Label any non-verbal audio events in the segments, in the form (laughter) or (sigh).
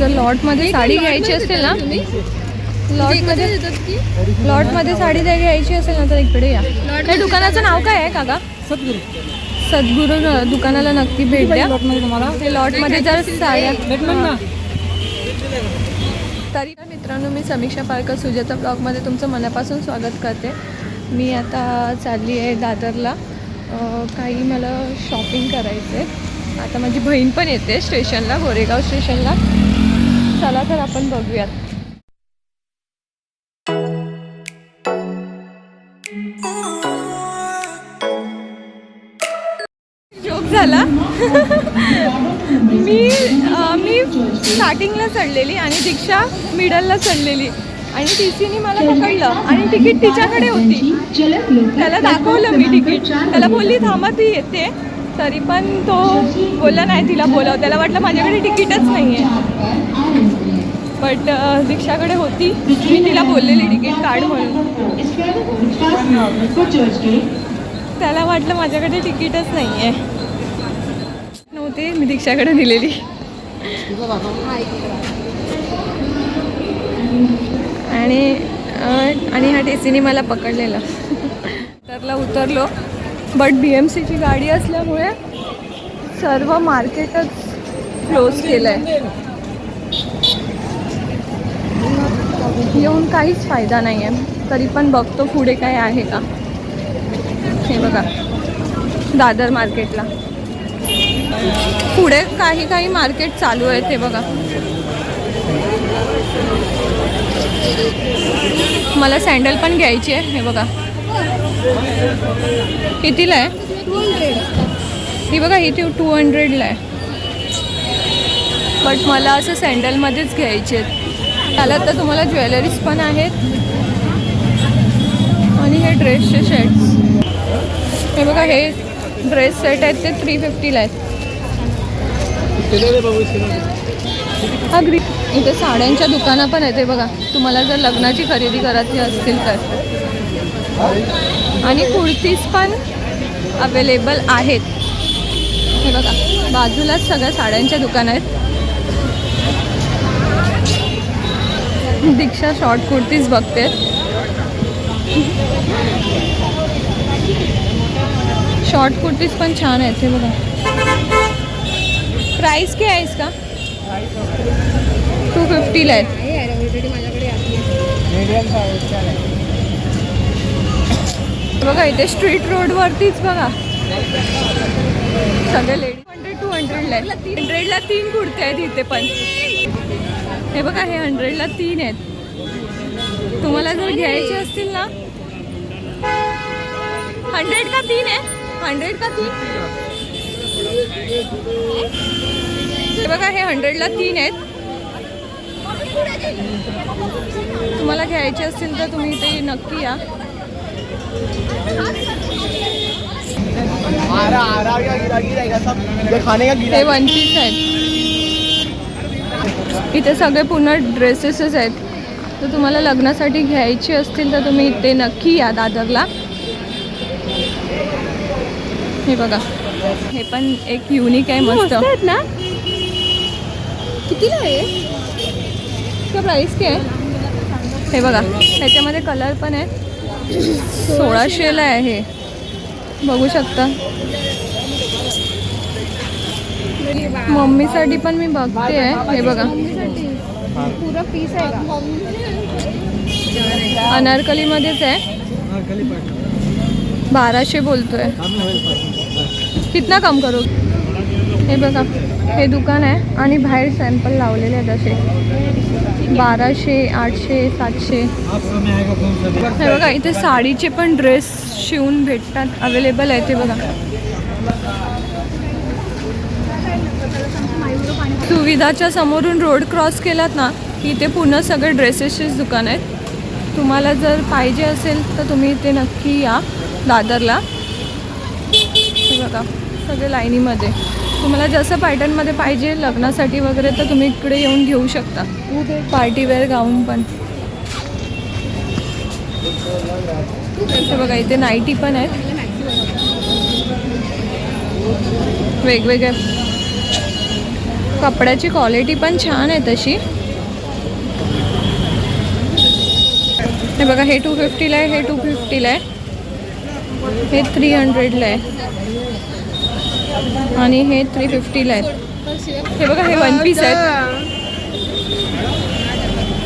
जर लॉटमध्ये साडी घ्यायची असेल ना लॉटमध्ये लॉटमध्ये साडी जर घ्यायची असेल ना तर इकडे या. त्या दुकानाचं नाव काय आहे काका? सद्गुरू दुकानाला नक्की भेट द्या. ते लॉटमध्ये जर साड्या ना तरी मित्रांनो मी समीक्षा पारकर सुजाता ब्लॉगमध्ये तुमचं मनापासून स्वागत करते. मी आता चालली आहे दादरला. काही मला शॉपिंग करायचं आहे आता माझी बहीण पण येते स्टेशनला गोरेगाव स्टेशनला. चला तर आपण बघूयात. जोक झाला. मी मी स्टार्टिंगला चढलेली आणि दीक्षा मिडलला चढलेली. आणि टी सीने मला पकडलं आणि तिकीट तिच्याकडे होती. त्याला दाखवलं मी तिकीट. त्याला बोलली थांबा ती येते. तरी पण तो बोलला नाही तिला बोलाव. त्याला वाटलं माझ्याकडे तिकीटच नाही आहे बट दीक्षाकडे होती. मी तिला बोललेली तिकीट काढ म्हणून. त्याला वाटलं माझ्याकडे तिकीटच नाही आहे नव्हते मी दीक्षाकडे दिलेली. आणि आणि ह्या टेसीने मला पकडलेलं. तरला उतरलो. बट बी एम सीची गाडी असल्यामुळे सर्व मार्केटच क्लोज केलं आहे येऊन काहीच फायदा नाही आहे तरी पण बघतो पुढे काय आहे का. हे बघा. दादर मार्केटला. पुढे काही काही मार्केट चालू आहेत हे बघा. मला सँडल पण घ्यायची आहे. हे बघा. कितीला आहे? ही बघा इथे टू हंड्रेडला आहे. बट मला असं सँडलमध्येच घ्यायचे आहेत. त्याला तर तुम्हाला ज्वेलरीज पण आहेत. आणि हे ड्रेसचे शेड्स हे बघा हे ड्रेस सेट आहेत ते थ्री फिफ्टीला आहेत. अगदी इथे साड्यांच्या दुकानं पण आहेत हे बघा. तुम्हाला जर लग्नाची खरेदी करायची असतील तर. आणि कुर्तीज पण अवेलेबल आहेत. हे बघा बाजूलाच सगळ्या साड्यांच्या दुकानं आहेत. दीक्षा शॉर्ट कुर्तीज बघते. शॉर्ट कुर्तीज पण छान आहेत हे बघा. प्राइस काय आहे इसका? टू फिफ्टीला आहेत बघा इथे स्ट्रीट रोडवरतीच बघा. सगळे लेडी हंड्रेड टू हंड्रेडला आहे हंड्रेडला तीन कुर्ते आहेत इथे पण. हे बघा हे हंड्रेडला तीन आहेत. तुम्हाला जर घ्यायचे असतील ना हंड्रेड का तीन आहे? हंड्रेड का तीन? हे बघा हे हंड्रेडला तीन आहेत. तुम्हाला घ्यायचे असतील तर तुम्ही ते नक्की या. हे वन पीस आहेत. इथे सगळे पूर्ण ड्रेसेसच आहेत. तर तुम्हाला लग्नासाठी घ्यायचे असतील तर तुम्ही इथे नक्की या दादरला. हे बघा. हे पण एक युनिक आहे मस्त. आहेत ना? कितीला आहे? प्राईस काय आहे. हे बघा. त्याच्यामध्ये कलर पण आहे. सोळाशेला आहे हे. बघू शकता. मम्मीसाठी पण मी बघते आहे. हे बघा. पूरा पीस आहे का? अनारकलीमध्येच आहे. बाराशे बोलतोय. कितना कम करू? हे बघा. हे दुकान आहे आणि बाहेर सॅम्पल लावलेले आहेत असे. बाराशे आठशे सातशे. हे बघा इथे साडीचे पण ड्रेस शिवून भेटतात. अवेलेबल आहे ते बघा. सुविधाच्या समोरून रोड क्रॉस केलात ना की इथे पुन्हा सगळे ड्रेसेसचेच दुकान आहेत. तुम्हाला जर पाहिजे असेल तर तुम्ही इथे नक्की या दादरला. बघा सगळे लाईनीमध्ये. तुम्हाला जसं पॅटर्नमध्ये पाहिजे लग्नासाठी वगैरे तर तुम्ही इकडे येऊन घेऊ शकता. पार्टीवेअर गाऊन पण. हे बघा इथे नाईटी पण आहेत. वेगवेगळ्या कपड्याची क्वालिटी पण छान आहे तशी. हे बघा हे टू फिफ्टीला आहे हे टू फिफ्टीला आहे. हे थ्री हंड्रेडला आहे. आणि हे थ्री फिफ्टीला आहे. हे बघा हे वन पीस आहेत.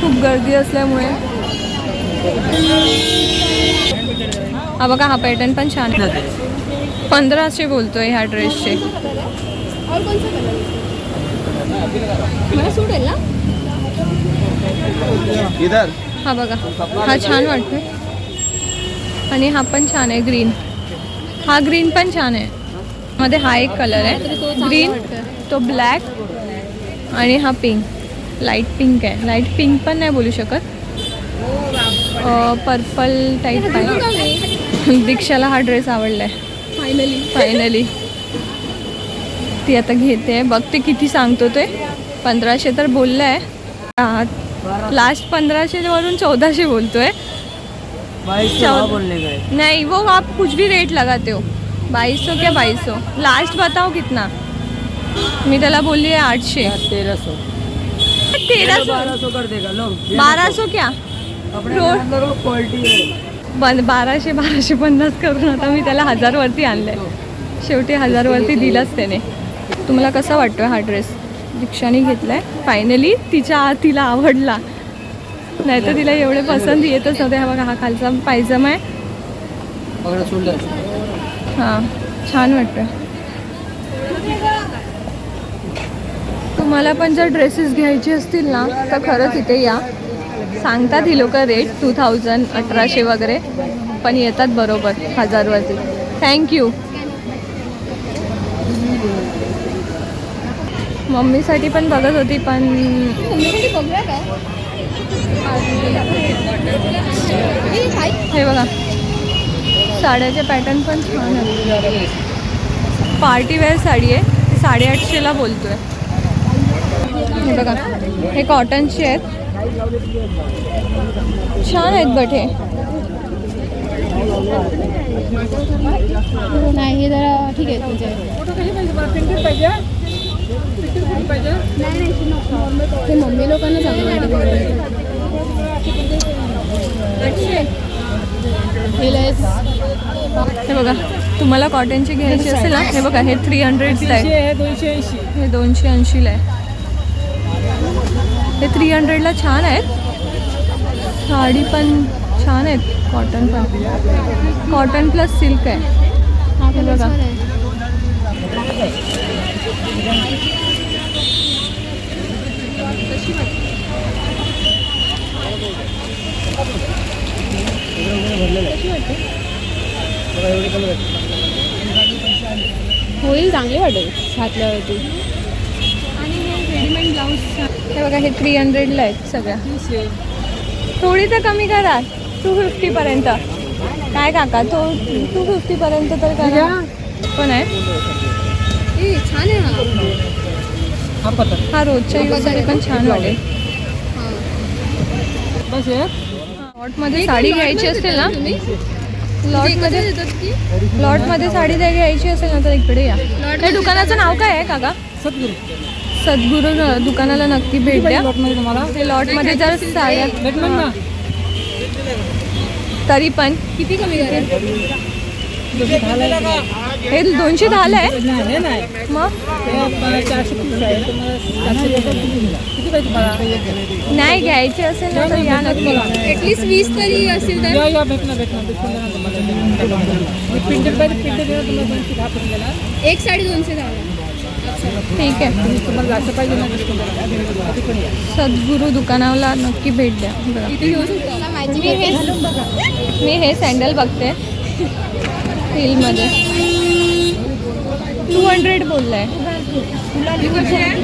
खूप गर्दी असल्यामुळे. हा बघा हा पॅटर्न पण छान आहे. पंधराशे बोलतोय ह्या ड्रेसचे मला ना? इधर. हा बघा. हा छान वाटतोय. आणि हा पण छान आहे ग्रीन हा ग्रीन पण छान आहे. मध्ये हा एक कलर आहे. ग्रीन तो ब्लॅक आणि हा पिंक लाइट पिंक आहे. लाइट पिंक पण नाही बोलू शकत. पर्पल टाईप आहे. (laughs) दीक्षाला हा ड्रेस आवडला आहे फायनली फायनली ती आता घेते बघते किती सांगतो ते. पंधराशे तर बोललं आहे. लास्ट पंधराशे वरून चौदाशे बोलतोय. चौदह बोलने गए नहीं वो आप कुछ भी रेट लगाते हो. बाईस सौ क्या बाईस सौ लास्ट बताओ कितना? मी त्याला बोलली आहे आठशे. सौ तेरा सौ लो. बारा सौ क्या? रोड- बाराशे बाराशे पन्नास करून आता मी त्याला हजारवरती आणलंय. शेवटी हजारवरती दिलाच त्याने. तुम्हाला कसा वाटतोय हा ड्रेस? दीक्षाने घेतलाय. फायनली तिच्या तिला आवडला. नाही तर तिला एवढे पसंत येतच नव्हते. हा बघा हा खालचा पायजमा आहे. हां छान वाटतं तुम्हाला पण जर ड्रेसेस घ्यायचे असतील ना तर खरंच इथे या. सांगतात ही लोक रेट टू थाउजंड अठराशे वगैरे. पण येतात बरोबर हजारवरती. थँक्यू मम्मीसाठी पण बघत होती पण. हे बघा. साड्याचे पॅटर्न पण छान आहे पार्टी वेअर साडी आहे. ती साडेआठशेला बोलतोय. हे बघा. हे कॉटनचे आहेत. छान आहेत बट हे. नाही हे जरा ठीक आहे तुमचे ते मम्मी लोकांना हे हे बघा तुम्हाला कॉटनची घ्यायची असेल ना हे बघा हे थ्री हंड्रेडला आहे. दोनशे ऐंशी हे दोनशे ऐंशीला आहे. हे थ्री हंड्रेडला छान आहेत साडी पण छान आहेत कॉटन पण. कॉटन प्लस सिल्क आहे. हा हे कलर होईल चांगली वाटेल घातल्यावरती. हे बघा हे थ्री हंड्रेडला आहेत सगळ्या. थोडी तर कमी करा. टू फिफ्टीपर्यंत काय काका तो टू फिफ्टीपर्यंत तर करा. पण आहे. छान आहे हा. हा पता हा रोजच्या यूजसाठी पण छान वाटेल. बस लॉटमध्ये साडी घ्यायची असेल ना? तुम्ही? लॉटमध्ये लॉटमध्ये साडी जर घ्यायची असेल ना तर इकडे या. हे दुकानाचं नाव काय आहे काका? सदगुरु. सद्गुरू न- दुकानाला नक्की भेट द्या. लॉटमध्ये तुम्हाला? ते लॉटमध्ये जर साड्या भेटणार ना? तरी पण किती कमी. हे दोनशे दहाला आहे? मग? नाही घ्यायचे असेल ना तर या नक्की. ॲटलिस्ट वीस तरी असतील तर. एक साडी दोनशे दहा ठीक आहे तुम्हाला जास्त पाहिजे ना सद्गुरू दुकानाला नक्की भेट द्या. मी हे मी हे सँडल बघते. हिलमध्ये टू हंड्रेड बोललाय.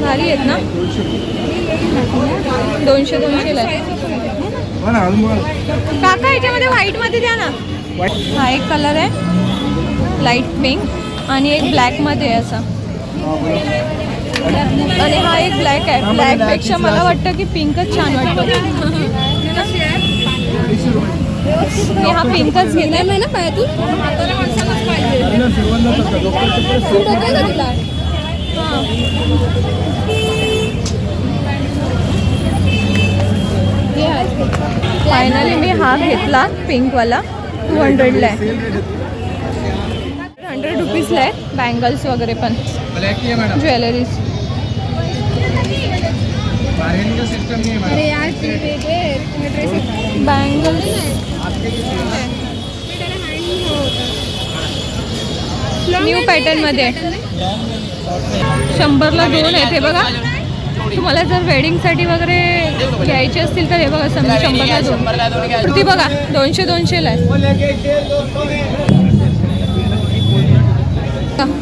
भारी आहेत ना? दोनशे दोनशेला आहे काका याच्यामध्ये व्हाईटमध्ये द्या ना. हा एक कलर आहे. लाइट पिंक आणि एक ब्लॅकमध्ये आहे असा. आणि हा एक ब्लॅक आहे. ब्लॅकपेक्षा मला वाटतं की पिंकच छान वाटतो. मी हा पिंकच घेणार नाही ना पायातून फायनली मी हा घेतला पिंकवाला टू हंड्रेडला आहे. हंड्रेड रुपीजला आहे. बँगल्स वगैरे पण. ज्वेलरीज है। ते बँगल्स न्यू पॅटर्नमध्ये शंभरला दोन आहेत हे बघा. तुम्हाला जर वेडिंगसाठी वगैरे घ्यायचे असतील तर हे बघा समजा शंभरला दोन. कुर्ती बघा दोनशे दोनशेला आहे.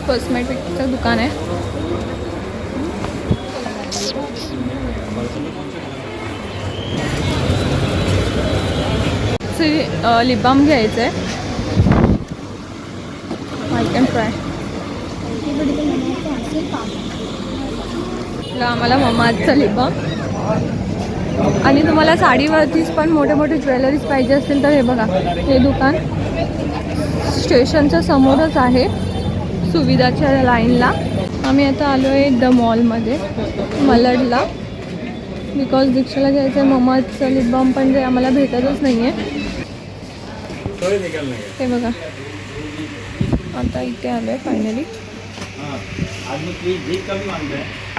कॉस्मेटिकचं दुकान आहे. लिप बाम घ्यायचं आहे. आय कॅन ट्राय आम्हाला ममाजचा लिप बाम आणि तुम्हाला साडीवरतीच पण मोठे मोठे ज्वेलरीज पाहिजे असतील तर हे बघा हे दुकान. स्टेशनच्या समोरच आहे. सुविधाच्या लाईनला. आम्ही आता आलो आहे द मॉलमध्ये मलडला बिकॉज दीक्षाला घ्यायचं आहे ममाजचं लिपबॉम पण जे आम्हाला भेटतच नाही आहे हे बघा. आता इथे आलो आहे फायनली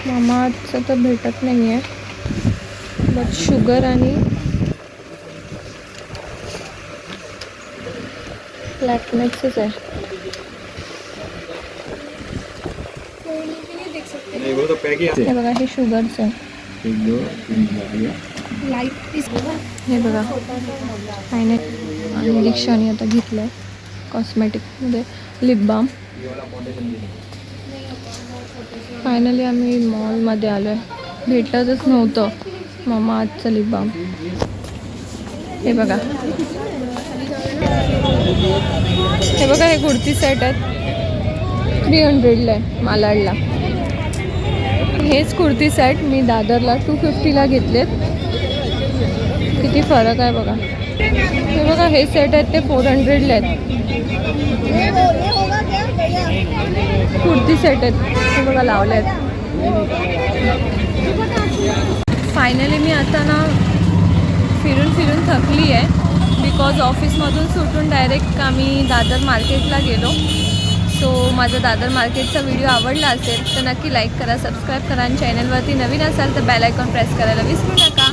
मामाचं तर भेटत नाही आहे बट शुगर आणि फ्लॅटनेक्सच आहे. तो पैक ही हे। बघा हे शुगरचं आहे. एक दो तीन हे बघा. फायनल आणि दीक्षाने आता घेतलं आहे कॉस्मेटिकमध्ये लिप बाम फायनली आम्ही मॉलमध्ये आलो आहे भेटतच नव्हतं. मामा आजचं लिप बाम हे बघा. हे बघा हे कुर्ती सेट आहेत. थ्री हंड्रेडला आहे मालाडला. हेच कुर्ती सेट मी दादरला टू फिफ्टीला घेतलेत. किती फरक आहे बघा. हे बघा हे सेट आहेत ते फोर हंड्रेडला आहेत. कुर्ती सेट आहेत. ते बघा लावले आहेत फायनली मी आता ना फिरून फिरून थकली आहे बिकॉज ऑफिसमधून सुटून डायरेक्ट आम्ही दादर मार्केटला गेलो. सो माझा दादर मार्केटचा व्हिडिओ आवडला असेल तर नक्की लाईक करा सबस्क्राईब करा आणि चॅनलवरती नवीन असाल तर बेल आयकॉन प्रेस करायला विसरू नका.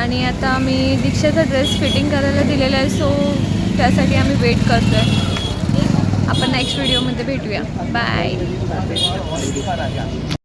आणि आता मी दीक्षाचा ड्रेस फिटिंग करायला दिलेला आहे सो त्यासाठी आम्ही वेट करतो आहे आपण नेक्स्ट व्हिडिओमध्ये भेटूया. बाय